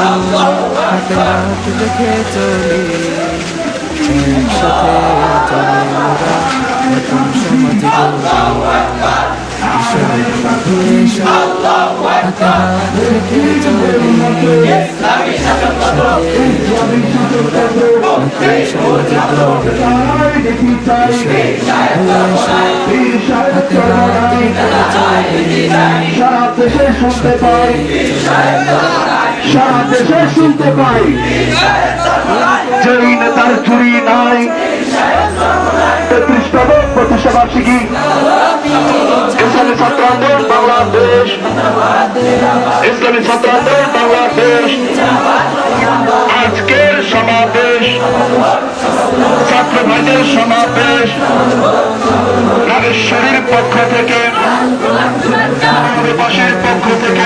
হাতে হাত রেখে চলি, একসাথে চলে মোরা নতুন সমাজ হাতে হাত রেখে চলি সারা দেশে শুনতে পাই সারা দেশে শুনতে পাই। যেই নেতার চুরি নাই তেত্রিশতম প্রতিষ্ঠা বার্ষিকী ইসলামী বাংলাদেশ। ইসলামী ছাত্র বাংলাদেশ। আজকের সমাবেশ, ছাত্র ভাইদের সমাবেশ। নাগেশ্বরীর পক্ষ থেকে প্রবাসীর পক্ষ থেকে।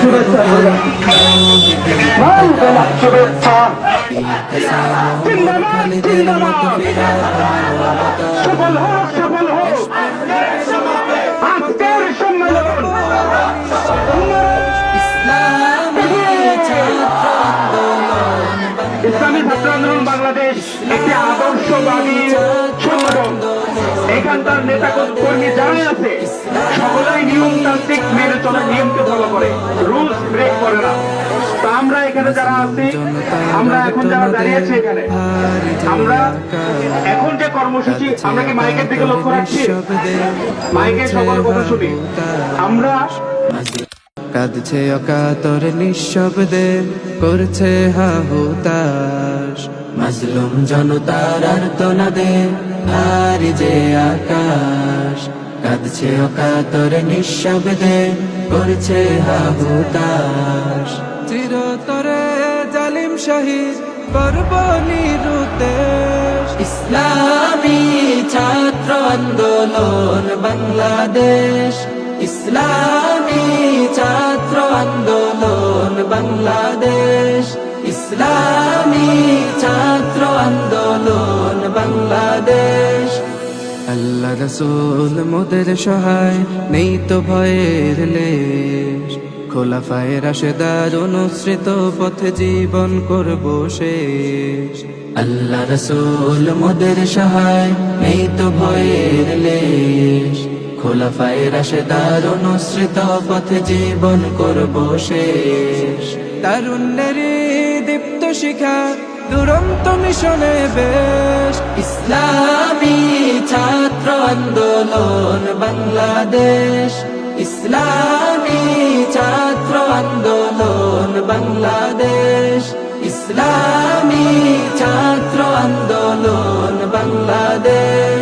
শুভেচ্ছা হোক সফল হোক আজকের সম্মেলন ইসলামী ছাত্র আন্দোলন বাংলাদেশ একটি আদর্শবাদী সংগঠন এখানকার নেতা কর্মী যারাই আছে সকলেই নিয়মতান্ত্রিক মেনে চলার নিয়মকে এখানে যারা আছি আমরা এখন যারা দাঁড়িয়েছি এখানে, আমরা এখন যে কর্মসূচি আমরা কি মাইকের দিকে লক্ষ্য রাখছি সবার আমরা কাঁদছে নিঃশব্দে, করছে হাহুতাস মাজলুম জনতার আর্তনাদে হারি যে আকাশ। কাঁদছে অকাতর নিঃশব্দে, করছে হাহুতাস চিরতরে জালিম শহীদ করব নিরুদ্দেশ ইসলামী ছাত্র আন্দোলন বাংলাদেশ। ইসলামী ছাত্র আন্দোলন বাংলাদেশ। ইসলামী ছাত্র আন্দোলন বাংলাদেশ। আল্লাহ রসুল মোদের সহায় নেই তো ভয়ের লেশ। খোলাফায় রাশেদার অনুসৃত পথে জীবন করব শেষ। আল্লাহ রসুল মোদের সহায় নেই তো ভয়ের লেশ। খোলাফায় রাশেদার অনুসৃত পথে জীবন করব শেষ। তারুণ্যের দীপ্ত শিখা দুরন্ত মিশনে বেশ। ইসলামী ছাত্র আন্দোলন বাংলাদেশ। ইসলামী ছাত্র আন্দোলন বাংলাদেশ। ইসলামী ছাত্র আন্দোলন বাংলাদেশ।